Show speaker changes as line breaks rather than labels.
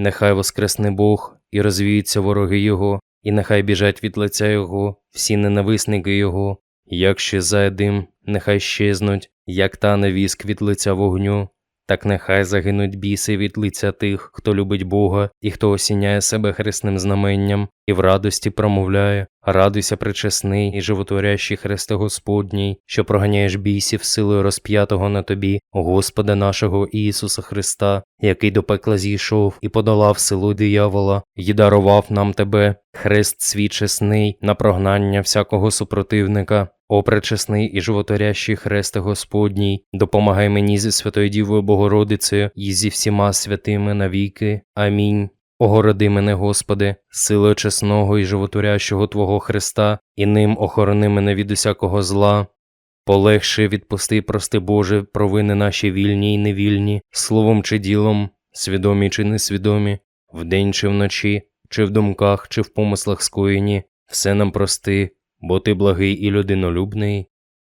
Нехай воскресне Бог і розвіються вороги Його, і нехай біжать від лиця Його всі ненависники Його. Як щезає дим, нехай щезнуть, як тане віск від лиця вогню, так нехай загинуть біси від лиця тих, хто любить Бога і хто осіняє себе хресним знаменням і в радості промовляє: Радуйся, причесний і животворящий Христе Господній, що проганяєш бісів силою розп'ятого на тобі, Господа нашого Ісуса Христа, який до пекла зійшов і подолав силу диявола, і дарував нам тебе, хрест свій чесний, на прогнання всякого супротивника. О, пречесний і животворящий Христе Господній, допомагай мені зі Святою Дівою Богородицею і зі всіма святими навіки. Амінь. Огороди мене, Господи, силою чесного і животворящого Твого Христа, і ним охорони мене від усякого зла. Полегши, відпусти, прости Боже, провини наші вільні і невільні, словом чи ділом, свідомі чи несвідомі, вдень чи вночі, чи в думках, чи в помислах скоєні, все нам прости, бо ти благий і людинолюбний.